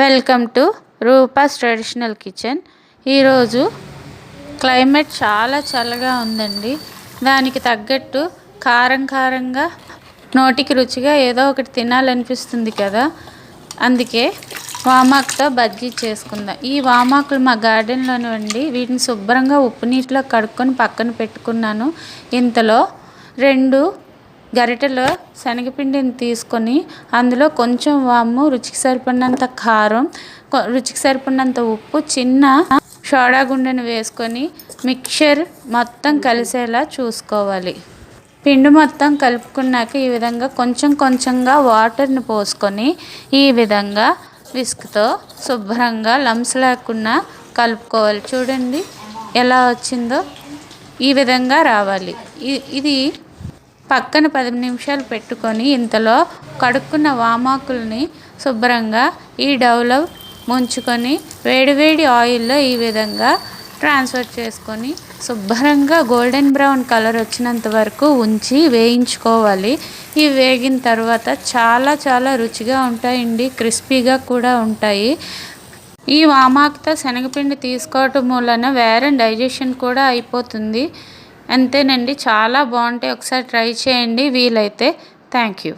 Welcome to Roopa's traditional kitchen. ఈరోజు climate చాలా చల్లగా ఉందండి. దానికి తగ్గట్టు కారం కారంగా నోటికి రుచిగా ఏదో ఒకటి తినాలనిపిస్తుంది కదా. అందుకే వామాకుతో బజ్జీ చేసుకుందాం. ఈ వామాకులు మా గార్డెన్లోనివ్వండి వీటిని శుభ్రంగా ఉప్పు నీటిలో కడుక్కొని పక్కన పెట్టుకున్నాను. ఇంతలో రెండు గరిటెలో శనగపిండిని తీసుకొని అందులో కొంచెం వాము రుచికి సరిపడినంత కారం రుచికి సరిపడినంత ఉప్పు చిన్న సోడా గుండెను వేసుకొని మిక్చర్ మొత్తం కలిసేలా చూసుకోవాలి. పిండి మొత్తం కలుపుకున్నాక ఈ విధంగా కొంచెం కొంచెంగా వాటర్ని పోసుకొని ఈ విధంగా విస్క్తో శుభ్రంగా లంప్స్ లేకుండా కలుపుకోవాలి. చూడండి ఎలా వచ్చిందో. ఈ విధంగా రావాలి. ఇది పక్కన పది నిమిషాలు పెట్టుకొని ఇంతలో కడుక్కున్న వామాకుల్ని శుభ్రంగా ఈ డౌలో ముంచుకొని వేడివేడి ఆయిల్లో ఈ విధంగా ట్రాన్స్ఫర్ చేసుకొని శుభ్రంగా గోల్డెన్ బ్రౌన్ కలర్ వచ్చినంత వరకు ఉంచి వేయించుకోవాలి. ఇవి వేగిన తర్వాత చాలా చాలా రుచిగా ఉంటాయండి క్రిస్పీగా కూడా ఉంటాయి. ఈ వామాకుతో శనగపిండి తీసుకోవటం వలన వేరే డైజెషన్ కూడా అయిపోతుంది. అంతేనండి. చాలా బాగుంటాయి. ఒకసారి ట్రై చేయండి. వీలైతే. Thank you.